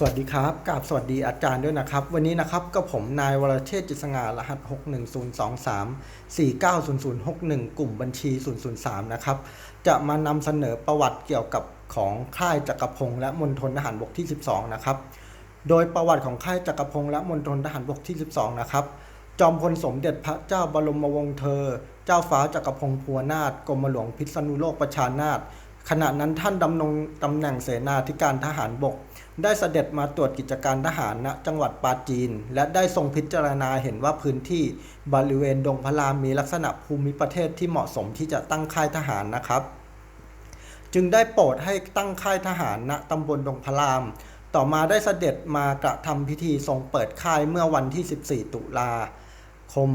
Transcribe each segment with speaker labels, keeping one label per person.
Speaker 1: สวัสดีครับกราบสวัสดีอาจารย์ด้วยนะครับ วันนี้นะครับก็ผมนายวรเชษฐ์จิตสง่ารหัส 61023 490061 กลุ่มบัญชี 003 นะครับ จะมานำเสนอประวัติเกี่ยวกับของค่ายจักรพงศ์และมณฑลทหารบกที่ 12 นะครับ โดยประวัติของค่ายจักรพงศ์และมณฑลทหารบกที่ 12 นะครับ จอมพลสมเด็จพระเจ้าบรมวงศ์เธอ เจ้าฟ้าจักรพงศ์พัวนาถกรมหลวงพิษณุโลกประชานาถขณะนั้นท่านดำรงตำแหน่งเสนาธิการทหารบก ได้เสด็จมาตรวจกิจการทหารณจังหวัดปาจีน และได้ทรงพิจารณาเห็นว่าพื้นที่บริเวณดงพรามมีลักษณะภูมิประเทศที่เหมาะสมที่จะตั้งค่ายทหารนะครับ จึงได้โปรดให้ตั้งค่ายทหารณตำบลดงพราม ต่อมาได้เสด็จมากระทำพิธีทรงเปิดค่ายเมื่อวันที่ 14 ตุลาคม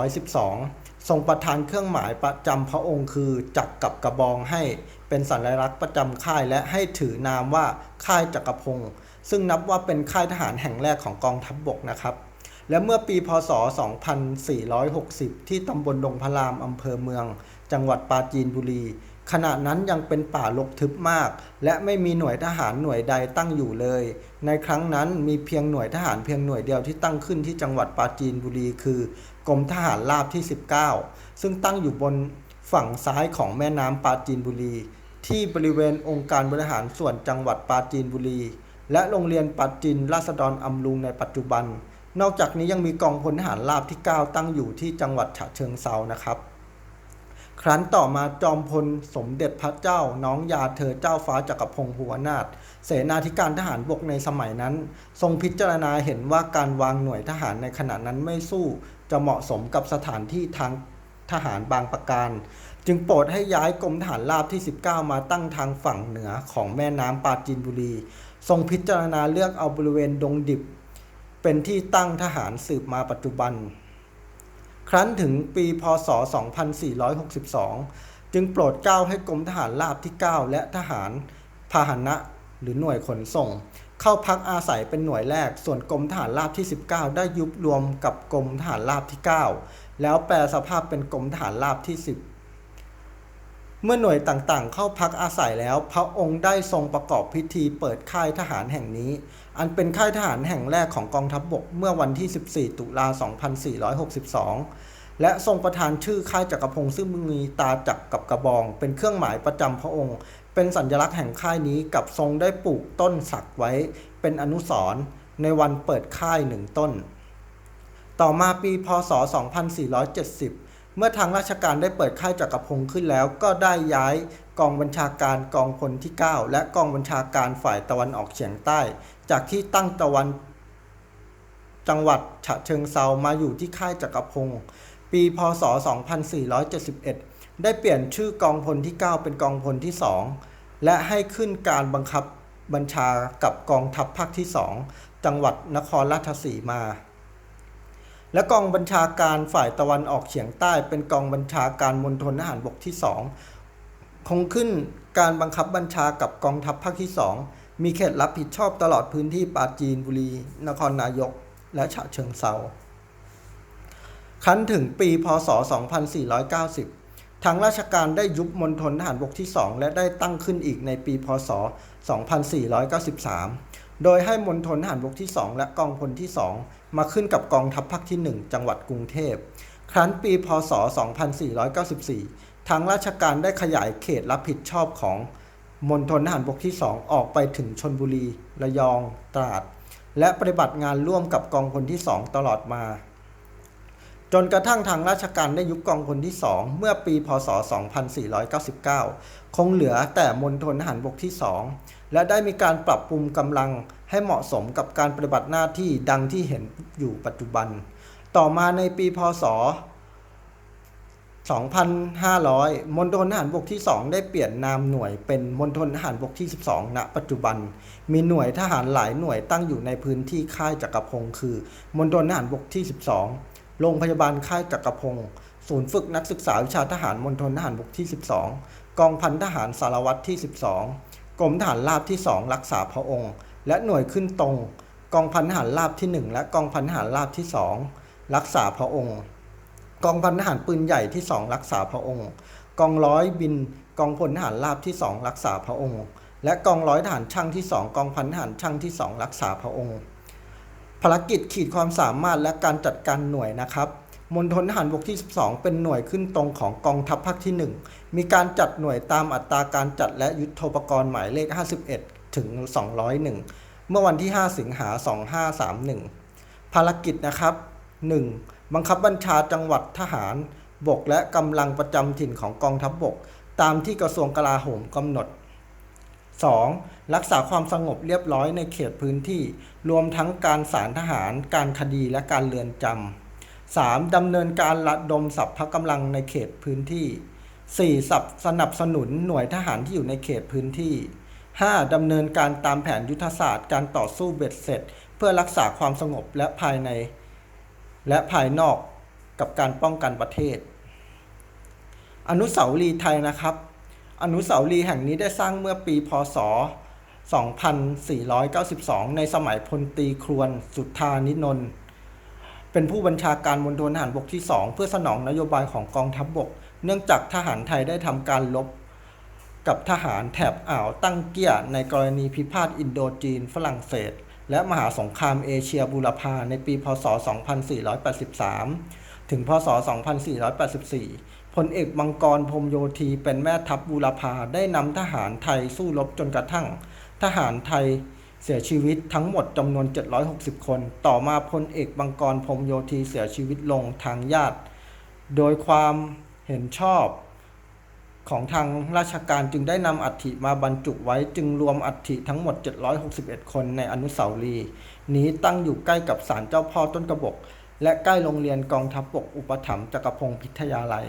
Speaker 1: 2412 ทรงประทานเครื่องหมายประจำพระองค์คือจักรกับกระบองให้ เป็นสัญลักษณ์ประจำค่ายและให้ถือนามว่าค่ายจักรพงศ์ซึ่งนับว่าเป็นค่ายทหารแห่งแรกของกองทัพบบกนะครับ และเมื่อปีพศ 2460 ที่ตำบลดงพระรามอำเภอเมือง จังหวัดปราจีนบุรี ขณะนั้นยังเป็นป่ารกทึบมาก และไม่มีหน่วยทหารหน่วยใดตั้งอยู่เลย ในครั้งนั้นมีเพียงหน่วยทหารเพียงหน่วยเดียวที่ตั้งขึ้นที่จังหวัดปราจีนบุรี คือกรมทหารราบที่ 19 ซึ่งตั้งอยู่บนฝั่งซ้ายของแม่น้ำปราจีนบุรี ที่บริเวณองค์การบริหารส่วนจังหวัดปราจีนบุรี และโรงเรียนปราจีนราษฎรอำลุงในปัจจุบัน นอกจากนี้ยังมีกองพลทหารราบที่ 9 ตั้งอยู่ที่จังหวัดฉะเชิงเซานะครับ ครั้นต่อมาจอมพลสมเด็จพระเจ้า น้องยาเธอเจ้าฟ้าจักรพงศ์หัวนาถเสนาธิการทหารบกในสมัยนั้น ทรงพิจารณาเห็นว่าการวางหน่วยทหารในขณะนั้นไม่สู้จะเหมาะสมกับสถานที่ทาง ทหารบางประการ จึงโปรดให้ย้ายกรมทหารราบที่ 19 มาตั้งทางฝั่งเหนือของแม่น้ำปราจีนบุรี ทรงพิจารณาเลือกเอาบริเวณดงดิบ เป็นที่ตั้งทหารสืบมาปัจจุบัน ครั้นถึงปีพศ 2462 จึงโปรดเกล้าให้กรมทหารราบที่ 9 และทหารพาหนะหรือหน่วยขนส่ง เข้าพักอาศัยเป็นหน่วยแรก ส่วนกรมทหารราบที่ 19 ได้ยุบรวมกับกรมทหารราบที่ 9 แล้วแปลสภาพเป็นกรมทหารราบที่ 10 เมื่อหน่วยต่างๆ เข้าพักอาศัยแล้ว พระองค์ได้ทรงประกอบพิธีเปิดค่ายทหารแห่งนี้ อันเป็นค่ายทหารแห่งแรกของกองทัพบบกเมื่อวันที่ 14 ตุลา 2462 และทรงประทานชื่อค่ายจักรพงศ์ซึ่งมีตาจักรกับกระบอง เป็นเครื่องหมายประจำพระองค์ เป็นสัญลักษณ์แห่งค่ายนี้กับทรงได้ปลูกต้นสักไว้ เป็นอนุสรณ์ในวันเปิดค่ายหนึ่งต้น ต่อมาปีพศ 2470 เมื่อทางราชการได้เปิดค่ายจักรพงศ์ขึ้นแล้ว ก็ได้ย้ายกองบัญชาการกองพลที่ 9 และกองบัญชาการฝ่ายตะวันออกเฉียงใต้ จากที่ตั้งตะวันจังหวัดฉะเชิงเซามาอยู่ที่ค่ายจักรพงศ์ปีพศ 2471 ได้เปลี่ยนชื่อกองพลที่ 9 เป็นกองพลที่ 2 และให้ขึ้นการบังคับบัญชากับกองทัพภาคที่ 2 จังหวัดนครราชสีมา และกองบัญชาการฝ่ายตะวันออกเฉียงใต้เป็นกองบัญชาการมณฑลทหารบกที่ 2 คงขึ้นการบังคับบัญชากับกองทัพภาคที่ 2 มีเขตรับผิดชอบตลอดพื้นที่ปราจีนบุรี นครนายก และฉะเชิงเซาครั้นถึงปีพศ 2490 ทางราชการได้ยุบมณฑลทหารบกที่ 2 และได้ตั้งขึ้นอีกในปีพศ 2493 โดยให้มณฑลทหารบกที่ 2 และกองพลที่ 2 มาขึ้นกับกองทัพภาคที่ 1 จังหวัดกรุงเทพ ครั้นปีพศ 2494 ทางราชการได้ขยายเขตรับผิดชอบของมณฑลทหารบกที่ 2 ออกไปถึงชนบุรี ระยอง ตราด และปฏิบัติงานร่วมกับกองพลที่ 2 ตลอดมา จนกระทั่งทางราชการได้ยุบกองพลที่ 2 เมื่อปีพศ 2499 คงเหลือแต่มณฑลทหารบกที่ 2 และได้มีการปรับปรุงกำลังให้เหมาะสมกับการปฏิบัติหน้าที่ดังที่เห็นอยู่ปัจจุบัน ต่อมาในปีพศ 2,500 มณฑลทหารบกที่ 2 ได้เปลี่ยนนามหน่วยเป็นมณฑลทหารบกที่ 12 ณ ปัจจุบัน มีหน่วยทหารหลายหน่วยตั้งอยู่ในพื้นที่ค่ายจักรพงศ์คือมณฑลทหารบกที่ 12 โรงพยาบาลค่ายจักรพงศ์ศูนย์ฝึกนักศึกษาวิชาทหารมณฑลทหารบกที่ 12 กองพันทหารสารวัตรที่ 12 กรมทหารราบที่ 2 รักษาพระองค์ และหน่วยขึ้นตรง กองพันทหารราบที่ 1 และกองพันทหารราบที่ 2 รักษาพระองค์ กองพันทหารปืนใหญ่ที่ 2 รักษาพระองค์ กองร้อยบิน กองพลทหารราบที่ 2 รักษาพระองค์ และกองร้อยทหารช่างที่ 2 กองพันทหารช่างที่ 2 รักษาพระองค์ ภารกิจขีดความสามารถและการจัดการหน่วยนะครับ มณฑลทหารบกที่ 12 เป็นหน่วยขึ้นตรงของกองทัพภาคที่ 1 มีการจัดหน่วยตามอัตราการจัดและยุทโธปกรณ์หมายเลข 51 ถึง 201 เมื่อวันที่ 5 สิงหา 2531 ภารกิจนะครับ 1. บังคับบัญชาจังหวัดทหาร บกและกำลังประจำถิ่นของกองทัพบบก ตามที่กระทรวงกลาโหมกำหนด 2. รักษาความสงบเรียบร้อยในเขตพื้นที่ รวมทั้งการสารทหาร การคดีและการเรือนจำ 3. ดำเนินการระดมสัพพะกำลังในเขตพื้นที่ 4. สับสนับสนุนหน่วยทหารที่อยู่ในเขตพื้นที่ 5. ดำเนินการตามแผนยุทธศาสตร์การต่อสู้เบ็ดเสร็จ เพื่อรักษาความสงบและภายใน และภายนอกกับการป้องกันประเทศ อนุสาวรีย์ไทยนะครับ อนุสาวรีย์แห่งนี้ได้สร้างเมื่อปีพศ 2492 ในสมัยพลตรีครวนสุทธานินนท์ เป็นผู้บัญชาการมณฑลทหารบกที่ 2 เพื่อสนองนโยบายของกองทัพบบก เนื่องจากทหารไทยได้ทำการลบกับทหารแถบอ่าวตั้งเกียในกรณีพิพาทอินโดจีน ฝรั่งเศส และมหาสงครามเอเชียบูรพาในปี พศ 2483 ถึง พศ 2484 พลเอกมังกรพรมโยธีเป็นแม่ทัพบูรพาได้นำทหารไทยสู้รบจนกระทั่ง ทหารไทย เสียชีวิตทั้งหมดจำนวน 760 คน ต่อมาพลเอกมังกรพรมโยธีเสียชีวิตลงทางญาติ โดยความเห็นชอบของทางราชการจึงได้นำอัฐิมาบรรจุไว้จึงรวมอัฐิทั้งหมด 761 คนในอนุสาวรีย์นี้ตั้งอยู่ใกล้กับศาลเจ้าพ่อต้นกระบอก และใกล้โรงเรียนกองทัพบกอุปถัมภ์จักรพงศ์พิทยาลัย